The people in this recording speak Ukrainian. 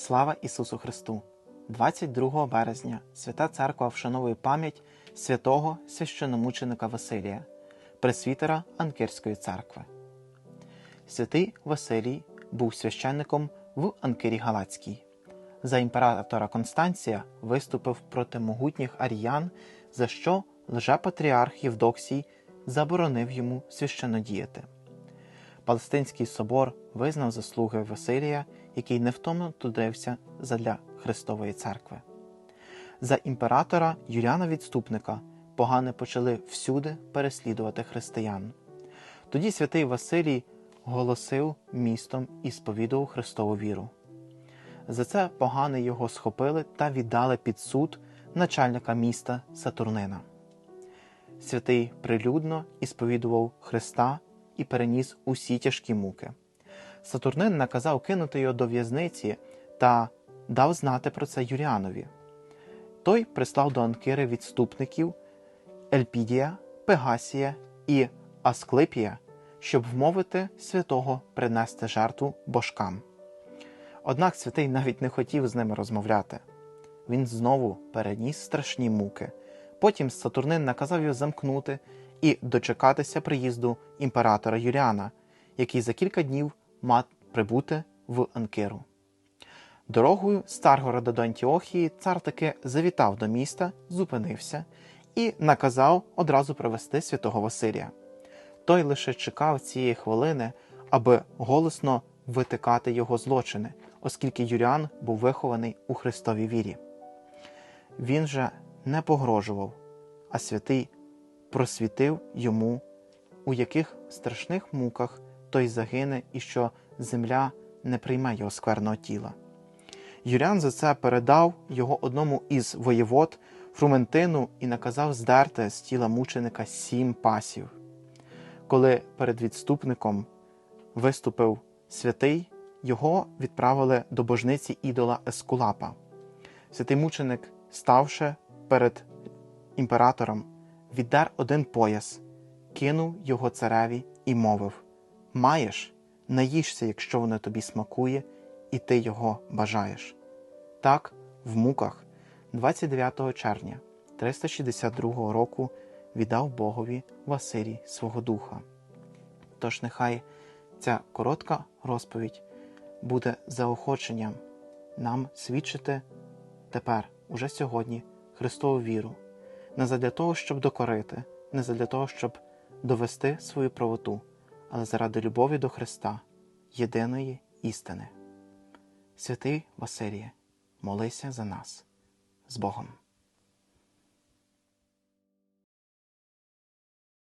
Слава Ісусу Христу! 22 березня Свята Церква вшановує пам'ять святого священомученика Василія, пресвітера Анкерської церкви. Святий Василій був священником в Анкирі Галацькій. За імператора Констанція виступив проти могутніх аріян, за що лжепатріарх Євдоксій заборонив йому священодіяти. Палестинський собор визнав заслуги Василія, який невтомно трудився задля Христової церкви. За імператора Юліана Відступника погани почали всюди переслідувати християн. Тоді святий Василій голосив містом і сповідував Христову віру. За це погани його схопили та віддали під суд начальника міста Сатурнина. Святий прилюдно ісповідував Христа і переніс усі тяжкі муки. Сатурнин наказав кинути його до в'язниці та дав знати про це Юліанові. Той прислав до Анкири відступників Ельпідія, Пегасія і Асклипія, щоб вмовити святого принести жертву божкам. Однак святий навіть не хотів з ними розмовляти. Він знову переніс страшні муки. Потім Сатурнин наказав його замкнути і дочекатися приїзду імператора Юліана, який за кілька днів мав прибути в Анкиру. Дорогою з Царгорода до Антіохії цар таки завітав до міста, зупинився і наказав одразу привести святого Василія. Той лише чекав цієї хвилини, аби голосно витикати його злочини, оскільки Юліан був вихований у Христовій вірі. Він же не погрожував, а святий просвітив йому, у яких страшних муках той загине і що земля не прийме його скверного тіла. Юліан за це передав його одному із воєвод Фрументину і наказав здерти з тіла мученика сім пасів. Коли перед відступником виступив святий, його відправили до божниці ідола Ескулапа. Святий мученик, ставши перед імператором, віддер один пояс, кинув його цареві і мовив: Маєш, наїшся, якщо воно тобі смакує, і ти його бажаєш. Так, в муках 29 червня 362 року віддав Богові Василій свого духа. Тож нехай ця коротка розповідь буде заохоченням нам свідчити тепер, уже сьогодні, Христову віру, не задля того, щоб докорити, не задля того, щоб довести свою правоту, але заради любові до Христа, єдиної істини. Святий Василіє, молися за нас з Богом.